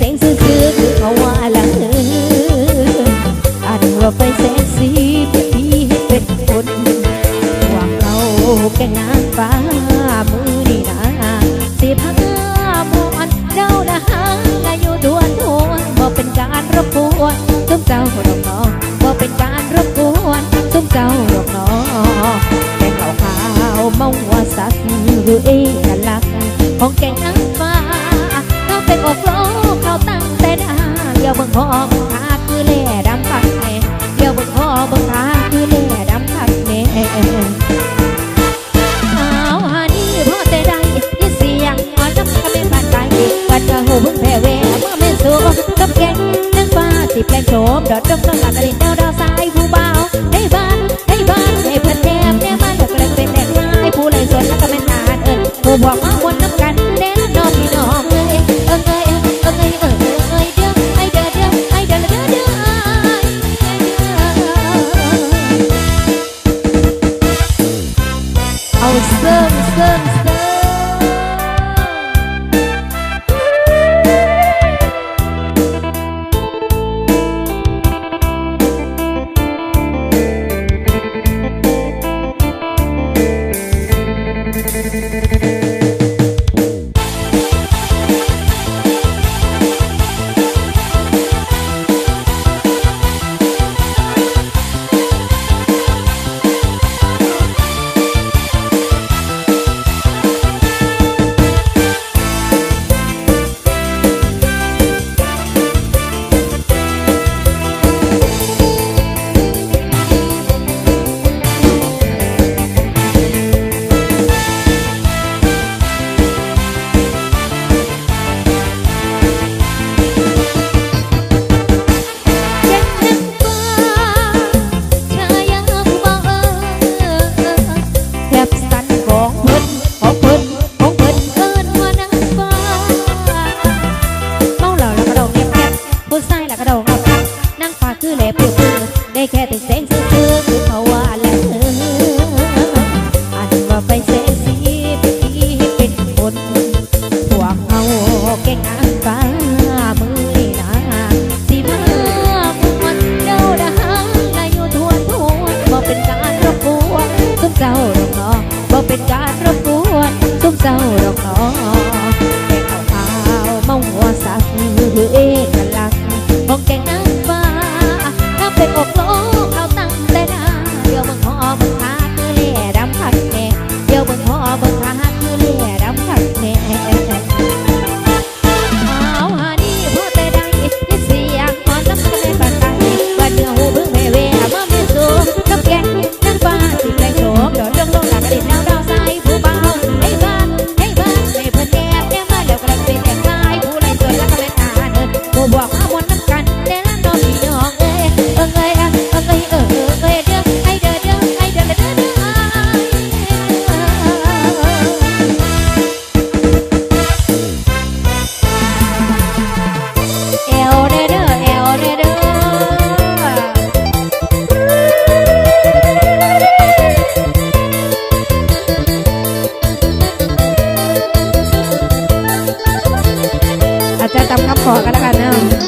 แสงซื่อซื่อคือเขาว่าละเอออันว่าไปแสงสีพี่ให้เป็นคนวังเราแก่งานฟ้ามือนี่นะสิพักมอันเจ้าละหาอายุดวนทวนบ่เป็นการรบกวต้องเจ้าเรา พ่อบิ่งตาคือแหล่ดำปักแน่เดี๋ยวบิ่งพ่อบิ่งตาคือแหล่ดำปักแน่เอาฮานี่พ่อแต่ได้ยินเสียงอ่อน้ำก็ไม่ผ่านไปวัดกะหูพึ่งแผ่เวเมื่อแม่สูกับแกงนึกว่าสิแปลงโฉมดอดดงดอกหลักกระดิ่ง เอา บผู้ชายแล้วก็ดองงับงับนั่งฟ้าคือแหลเปลือกได้แค่ตึกแสงซื่อๆคือเขาว่าแล้วเอออันว่าไปเสสีเป็นที่เป็นคนพวกเอาเก่งนางฟ้ามือนี่นะสิมาพวนเจ้าดาหางอายุทวนทวนบ่เป็นการรบกวนตุ้มเจ้าดอกน้อบ่เป็นการรบกวนตุ้มเจ้าดอกน้อแกงขาวๆเตามคำขอกันแล้วกันเนาะ